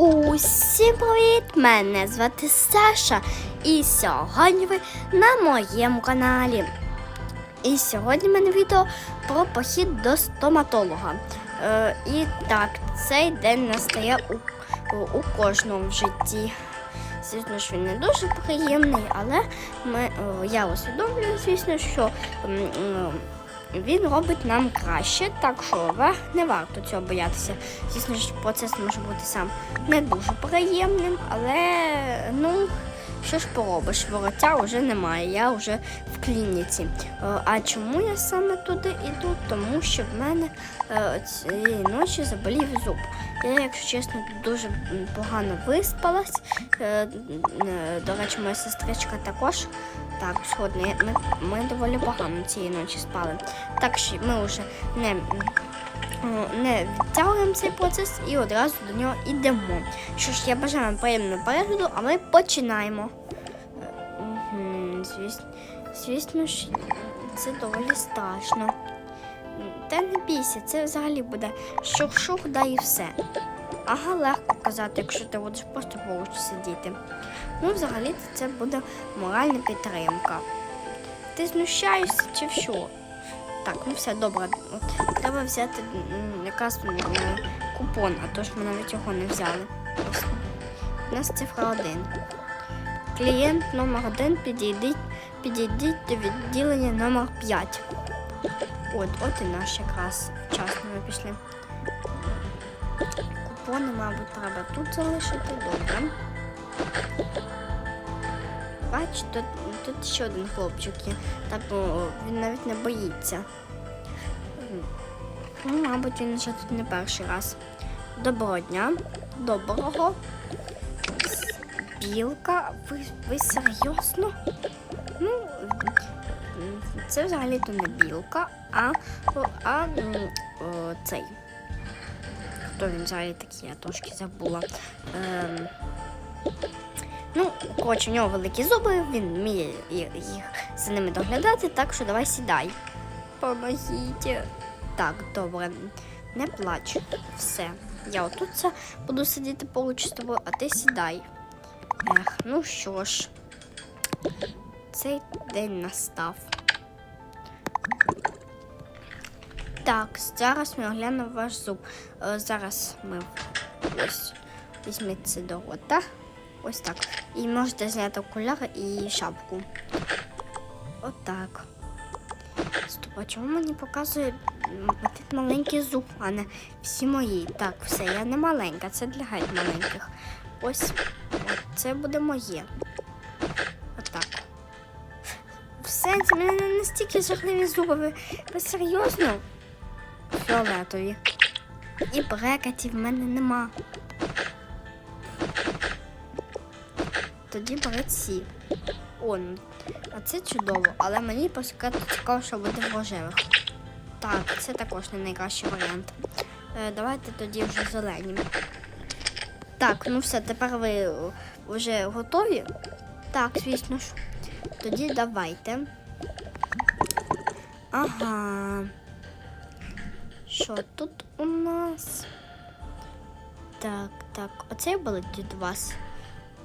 Усім привіт! Мене звати Саша. І сьогодні ви на моєму каналі. І сьогодні в мене відео про похід до стоматолога. Е, і так, цей день настає у, у, кожному в житті. Звісно ж, він не дуже приємний, але ми, е, я усвідомлюю, звісно, що м, він робить нам краще, так що не варто цього боятися. Звісно ж, процес може бути сам не дуже приємним, але ну. Що ж поробиш, вороття вже немає, я вже в клініці. Е, А чому я саме туди йду? Тому що в мене е, цієї ночі заболів зуб. Я, якщо чесно, дуже погано виспалась. Е, До речі, моя сестричка також. Так, сьогодні ми, ми доволі погано цієї ночі спали. Так що ми вже не, не відтягуємо цей процес і одразу до нього йдемо. Що ж, я бажаю вам приємного перегляду, а ми починаємо. Звісно, звісно ж, це доволі страшно. Та не бійся, це взагалі буде шух-шух, да і все. Ага, легко казати, якщо ти будеш просто поруч сидіти. Ну, взагалі це буде моральна підтримка. Ти знущаєшся чи що? Так, ну все добре. Треба взяти якраз купон, а то ж ми навіть його не взяли. У нас цифра 1. Клієнт номер 1 підійдіть, підійдіть до відділення номер 5. От, от і наш якраз вчасно ми пішли. Купони, мабуть, треба тут залишити. Добре. Бач, тут, тут ще один хлопчик є. Так, о, він навіть не боїться. Ну, мабуть, він вже тут не перший раз. Доброго дня. Доброго. Білка, ви, ви серйозно? Ну, це взагалі-то не білка, а, а о, цей. Хто він взагалі такий, я трошки забула. Ем, Ну, коротше, у нього великі зуби, він вміє їх за ними доглядати, так що давай сідай. Помогіть. Так, добре, не плач. Все. Я отут буду сидіти поруч з тобою, а ти сідай. Ех, ну що ж, цей день настав. Так, зараз ми оглянемо ваш зуб. Е, зараз ми ось візьміть це до рота. Ось так. І можете зняти окуляри і шапку. Отак. Стоп, чому мені показує тут маленький зуб, а не всі мої? Так, все, я не маленька, це для геть маленьких. Ось, це буде моє. Отак. В сенсі, мене не настільки жахливі зуби. Ви, ви серйозно? Фіолетові. І брекетів в мене нема. Тоді бери ці. О, ну, а це чудово, але мені по цікаво, що буде в рожевих. Так, це також не найкращий варіант. Е, давайте тоді вже зелені. Так, ну все, тепер ви вже готові? Так, звісно ж. Тоді давайте. Ага. Що тут у нас? Так, так. Оцей болить від вас.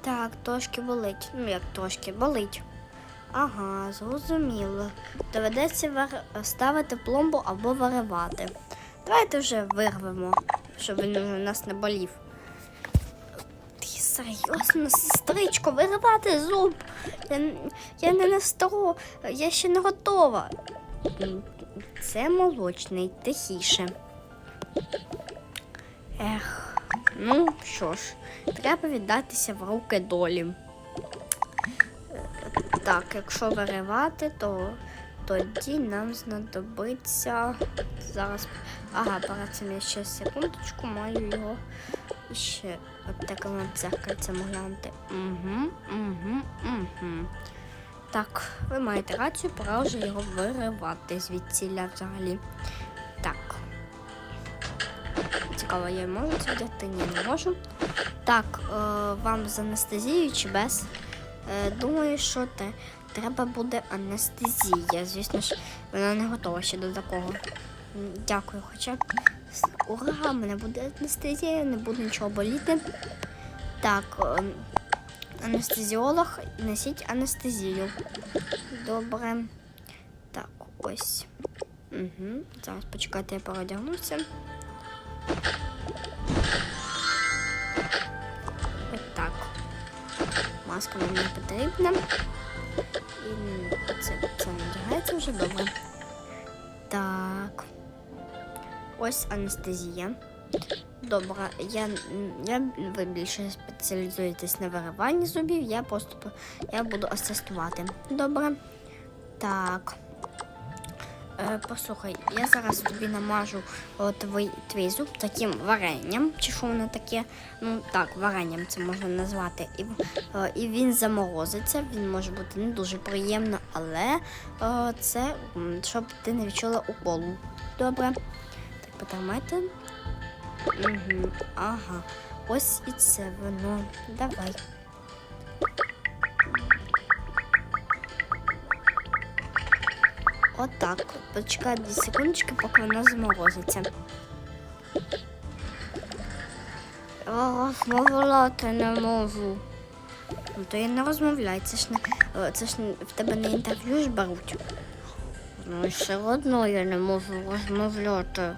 Так, трошки болить. Ну як трошки, болить. Ага, зрозуміло. Доведеться вир... ставити пломбу або виривати. Давайте вже вирвемо, щоб він у нас не болів. Ти серйозно, сестричко, виривати зуб. Я, я не на сто, я ще не готова. Це молочний, тихіше. Ех, ну що ж, треба віддатися в руки долі. Е, Так, якщо виривати, то тоді нам знадобиться зараз. Ага, перед я ще секундочку маю його ще от от дзеркальцем глянути. Угу, угу, угу. Так, ви маєте рацію, пора вже його виривати звідсіля взагалі. Так. Цікаво, я можу це вдягти? Ні, не можу. Так, е, вам з анестезією чи без? Е, думаю, що те, треба буде анестезія. Звісно ж, вона не готова ще до такого. Дякую, хоча. б. Ура, мене буде анестезія, не буде нічого боліти. Так, ем, анестезіолог, несіть анестезію. Добре. Так, ось. Угу. Зараз почекайте, я переодягнуся. Ось так. Маска нам не потрібна. І це, це надягається вже добре. Так. Ось анестезія. Добре, я, я ви більше спеціалізуєтесь на вириванні зубів, я просто я буду асистувати. Добре. Так. Е, послухай, я зараз тобі намажу о, твій, твій зуб таким варенням, чи що воно таке. Ну так, варенням це можна назвати. І, е, і він заморозиться, він може бути не дуже приємно, але е, це щоб ти не відчула уколу. Добре. Так, потримайте. Угу, ага. Ось і це воно. Давай. Отак. Почекай 2 секундочки, поки воно заморозиться. Я розмовляти не можу. Ну то я не розмовляй, це ж не е, це ж в тебе не інтерв'ю ж беруть. Ну і все одно я не можу розмовляти.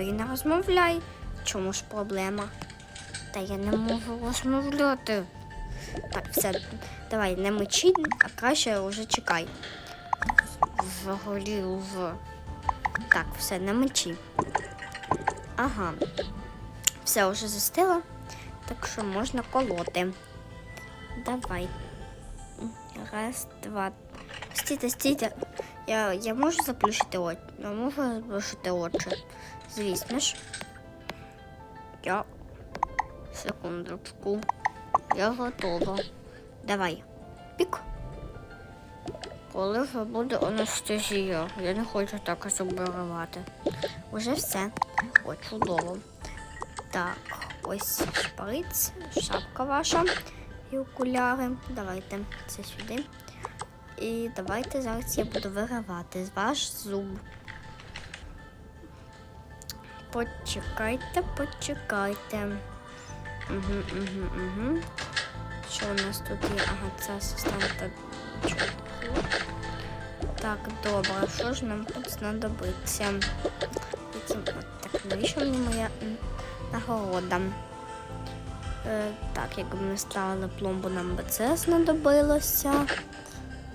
То і не розмовляй. Чому ж проблема? Та я не можу розмовляти. Так, все, давай, не мечи, а краще вже чекай. Взагалі вже. Так, все, не мечи. Ага. Все вже застило, так що можна колоти. Давай. Раз, два. Стійте, стійте. Я, я можу заплющити очі? Я можу заплющити очі. Звісно ж. Я. Секундочку. Я готова. Давай. Пік. Коли вже буде анестезія? Я не хочу так забирати. Уже все. О, чудово. Так, ось шприц, шапка ваша і окуляри. Давайте це сюди. І давайте зараз я буду виривати ваш зуб. Почекайте, почекайте. Угу, угу, угу. Що у нас тут є? Ага, це асистента. чутку. Так, добре, що ж нам тут знадобиться? Яким... от Так, навіщо мені моя нагорода? Е, так, якби ми ставили пломбу, нам би це знадобилося.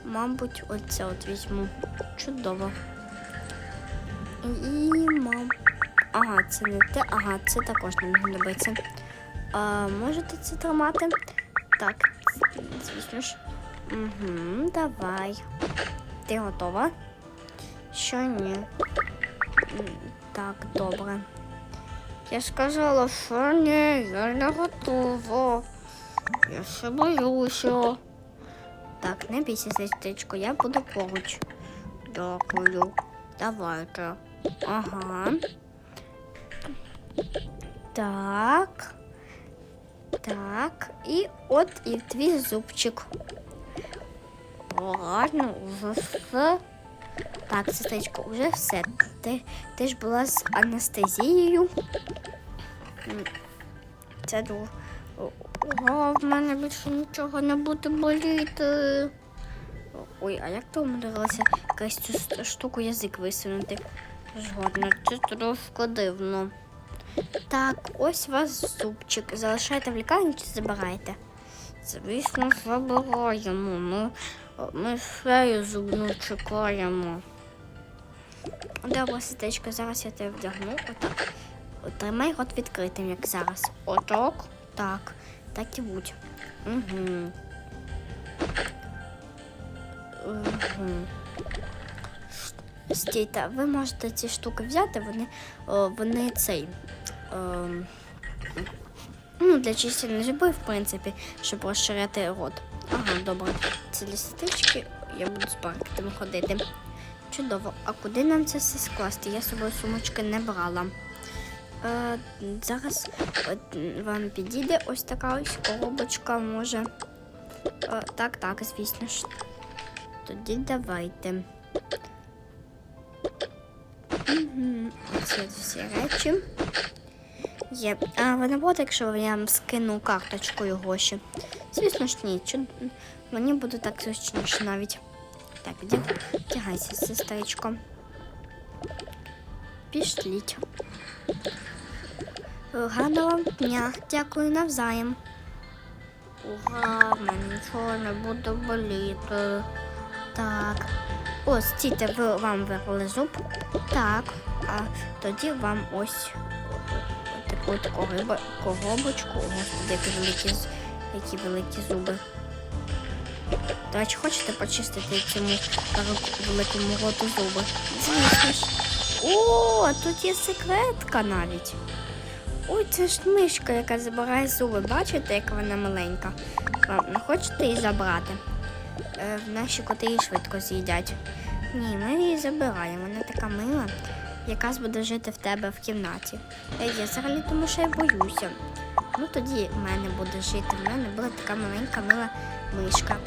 Мабуть, оце от візьму. Чудово. І мам. Ага, це не те. Ага, це також нам знадобиться. А, можете це тримати? Так, звісно ж. Угу, давай. Ти готова? Що ні? Так, добре. Я сказала, що ні, я не готова. Я ще боюся. Так, не бійся, сестричко, я буду поруч. Дякую. Давайте. Ага. Так. Так. І от і твій зубчик. Ладно, вже все. Так, сестричко, вже все. Ти, ти ж була з анестезією. Це дуже. Ого, в мене більше нічого не буде боліти. Ой, а як ти умудрилася якась цю штуку язик висунути? Згодна, це трошки дивно. Так, ось ваш зубчик. Залишаєте в лікарні чи забираєте? Звісно, забираємо. Ми, ми шею зубну чекаємо. Добре, сестечко, зараз я тебе вдягну. Отак. Тримай рот відкритим, як зараз. Отак. Так. Так і будь. Угу. Угу. Стійте, ви можете ці штуки взяти, вони, вони цей. Ем, ну, для чистення зубів, в принципі, щоб розширяти рот. Ага, добре. Це для я буду з паркетами ходити. Чудово. А куди нам це все скласти? Я з собою сумочки не брала. Е, зараз вам підійде ось така ось коробочка, може. Е, так, так, звісно ж. Тоді давайте. Угу. Оці всі речі. Є. А ви не будете, якщо я вам скину карточкою гроші? Звісно ж ні. Чу... Мені буде так зручніше навіть. Так, іди, тягайся, сестричко. Пішліть. Гарного дня. Дякую навзаєм. Ура, в мене нічого не буде боліти. Так. О, стійте, ви, вам вирвали зуб. Так. А тоді вам ось таку от кориба, коробочку. О, Господи, які великі, які великі зуби. Речі, хочете почистити цьому великому роту зуби? Звісно ж. О, тут є секретка навіть. Ой, це ж мишка, яка забирає зуби. Бачите, яка вона маленька? Не хочете її забрати? Е, наші коти її швидко з'їдять. Ні, ми її забираємо. Вона така мила, яка буде жити в тебе в кімнаті. Е, Я взагалі тому що я боюся. Ну тоді в мене буде жити. В мене буде така маленька мила мишка.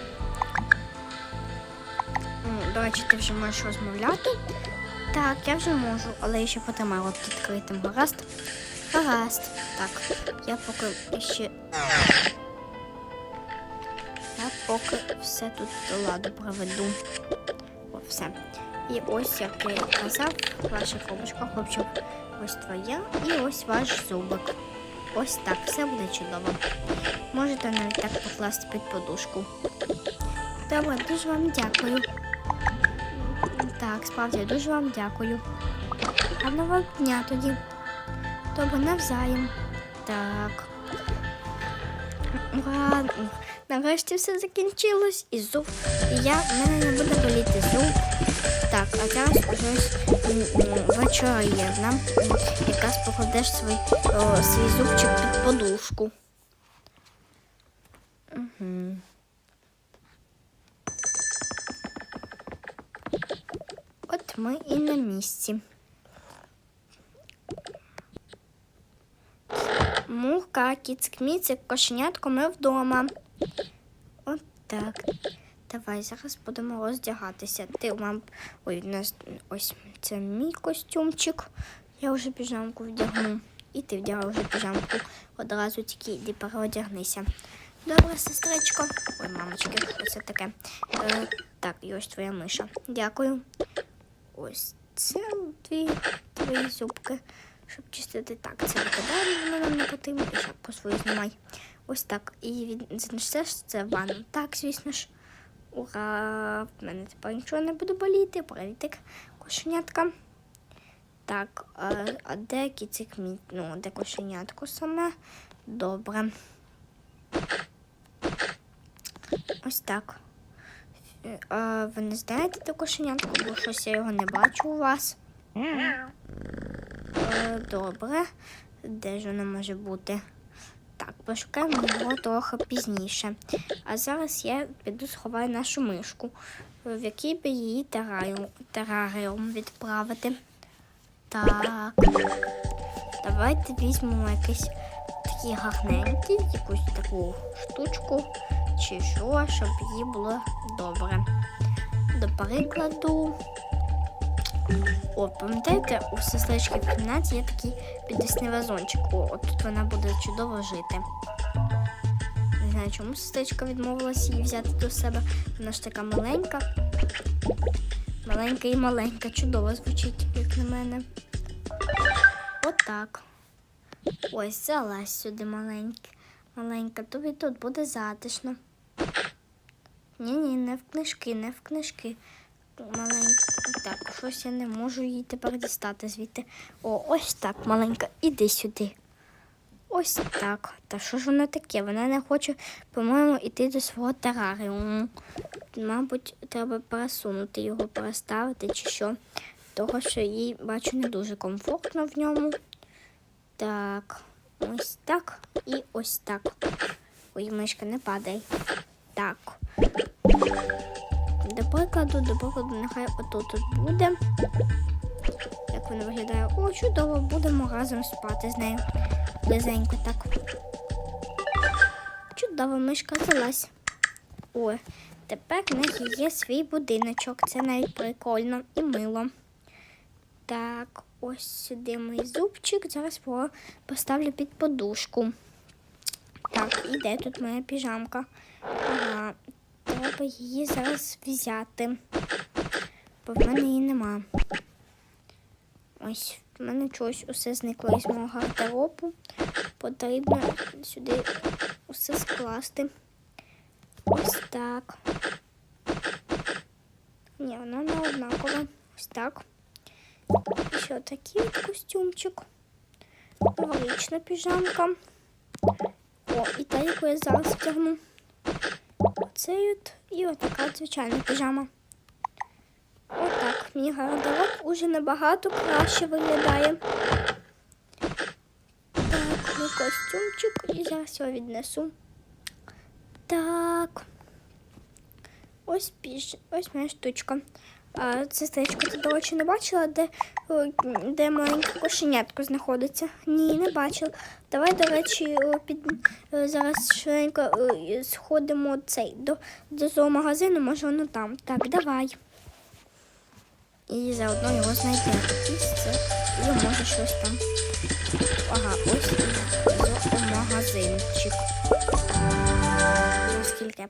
До речі, ти вже можеш розмовляти. Так, я вже можу, але я ще потримаю рот відкритим. Гаразд? Гаразд. Так, я поки ще. Я поки все тут до ладу проведу. О, все. І ось, як я казав, ваша коробочка, хлопчик, ось твоя, і ось ваш зубик. Ось так, все буде чудово. Можете навіть так покласти під подушку. Добре, дуже вам дякую. Так, справді дуже вам дякую. Гарного дня тоді. Добре, навзаєм. Так. Ура! Нарешті все закінчилось і зуб. І я в мене не буде боліти зуб. Так, а зараз уже ось, м, м, вечоріє. Нам якраз покладеш свій, о, свій зубчик під подушку. Угу. От ми і на місці. Мурка, кіцик, міцик, кошенятко, ми вдома. От так. Давай зараз будемо роздягатися. Ти вам. Ой, нас ось це мій костюмчик. Я вже піжамку вдягну. І ти вдягла вже піжамку. Одразу тільки йди переодягнися. Добре, сестричко. Ой, мамочки, що це таке. Е, так, і ось твоя миша. Дякую. Ось це дві твої зубки. Щоб чистити так, це викидаємо, воно нам не потрібно, і шапку свою знімай. Ось так. І від... занесеш це в ванну. Так, звісно ж. Ура! В мене тепер нічого не буде боліти. Привітик, кошенятка. Так, а, а де кіцик мій? Ну, де кошенятко саме? Добре. Ось так. Е, А, ви не знаєте де кошенятко, бо щось я його не бачу у вас. Е, Добре. Де ж воно може бути? Пошукаємо його трохи пізніше. А зараз я піду сховаю нашу мишку, в який би її тераріум, відправити. Так. Давайте візьмемо якийсь такий гарненький, якусь таку штучку чи що, щоб їй було добре. До прикладу. О, пам'ятаєте, у сестрички в кімнаті є такий підвісний вазончик. О, от тут вона буде чудово жити. Не знаю, чому сестричка відмовилася її взяти до себе. Вона ж така маленька. Маленька і маленька. Чудово звучить, як на мене. Отак. Ось залазь сюди маленька. Маленька, тобі тут буде затишно. Ні-ні, не в книжки, не в книжки. Маленька. Так, щось я не можу її тепер дістати звідти. О, ось так, маленька, іди сюди. Ось так. Та що ж воно таке? Вона не хоче, по-моєму, йти до свого тераріуму. Мабуть, треба пересунути його, переставити чи що. Того, що їй, бачу, не дуже комфортно в ньому. Так, ось так і ось так. Ой, мишка, не падай. Так. До прикладу, до прикладу, нехай отут тут буде. Як воно виглядає? О, чудово, будемо разом спати з нею. Близенько так. Чудово, мишка залазь. О, тепер в неї є свій будиночок. Це навіть прикольно і мило. Так, ось сюди мій зубчик. Зараз поставлю під подушку. Так, і де тут моя піжамка? Ага, треба її зараз взяти. Бо в мене її нема. Ось, в мене чогось усе зникло із мого гардеробу. Потрібно сюди усе скласти. Ось так. Ні, воно не однакове. Ось так. Ще такий костюмчик. Новорічна піжамка. О, і та, яку я зараз втягну. Оцей от і отака от звичайна піжама. Отак, мій гардероб уже набагато краще виглядає. Так, мій костюмчик, і зараз його віднесу. Так. Ось піж, ось моя штучка. Сестричко, ти, до речі, не бачила, де, де маленьке кошенятко знаходиться? Ні, не бачила. Давай, до речі, під, е, зараз швиденько сходимо цей, до, до зоомагазину, може воно там. Так, давай. І заодно його знайдемо. І може щось там. Ага, ось зоомагазинчик. Наскільки я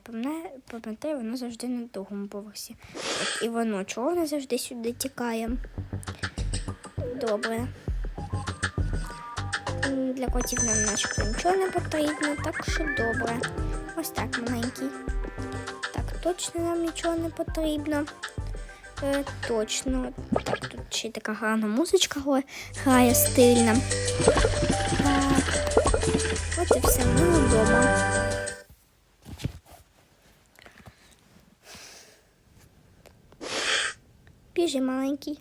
пам'ятаю, воно завжди на другому поверсі. Так, і воно чого воно завжди сюди тікає? Добре. Для котів нам начебто нічого не потрібно, так що добре. Ось так маленький. Так, точно нам нічого не потрібно. Е, точно. Так, тут ще така гарна музичка грає стильна. Так. От і все, ми вдома. Біжи маленький.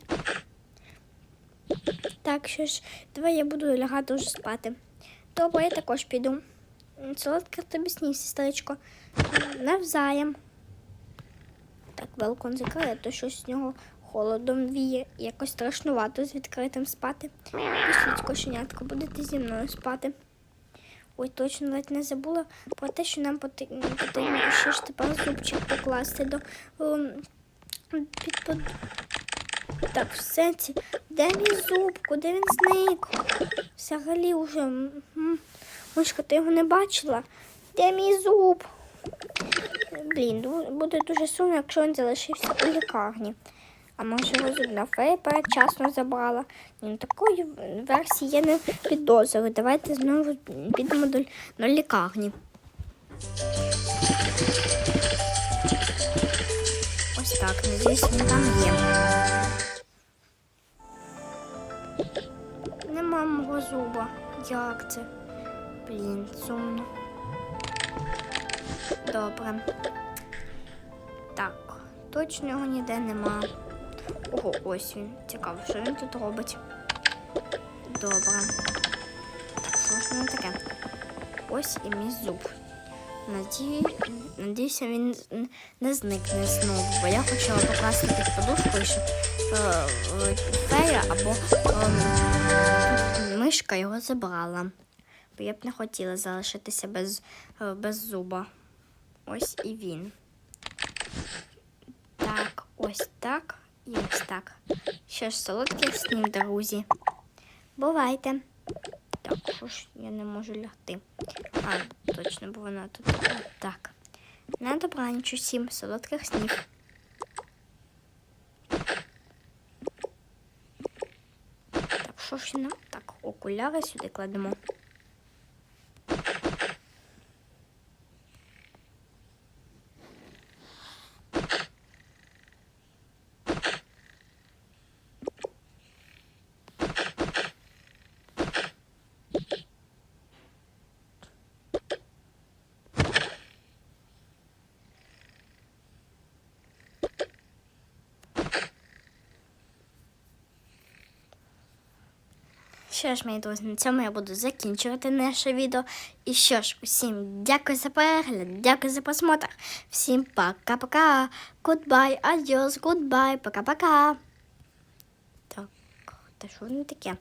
Так, що ж, давай я буду лягати вже спати. Добре, я також піду. Солодка тобі снів, сестричко. Навзаєм. Так, балкон закрили, то щось з нього холодом віє. Якось страшнувато з відкритим спати. Пішліть кошенятко, будете зі мною спати. Ой, точно ледь не забула про те, що нам потрібно ще ж тепер зубчик покласти до ем, під. Так, в сенсі, де мій зуб? Куди він зник? Взагалі вже. Мишка, ти його не бачила? Де мій зуб? Блін, буде дуже сумно, якщо він залишився у лікарні. А може його зубна фея передчасно забрала. Ні, ну такої версії я не підозрюю. Давайте знову підемо до, до лікарні. Ось так, надіюсь, він там є. Зуба. Як це? Блін, сумно. Добре. Так, точно його ніде нема. Ого, ось він. Цікаво, що він тут робить. Добре. Так, що ж воно таке? Ось і мій зуб. Надію, надіюся, він не зникне знову, бо я хотіла покласти під подушкою, щоб е, фея або е, мишка його забрала. Бо я б не хотіла залишитися без, е, без зуба. Ось і він. Так, ось так і ось так. Що ж, солодких снів, друзі. Бувайте. Так, що ж я не можу лягти. А, точно, бо вона тут. Так. На добраніч усім солодких снів. Що нам? Так, окуляри сюди кладемо. Що ж, мої друзі, на цьому я буду закінчувати наше відео. І що ж, усім дякую за перегляд, дякую за просмотр. Всім пока-пока. Goodbye, adios, goodbye, пока-пока. Так, та що воно таке?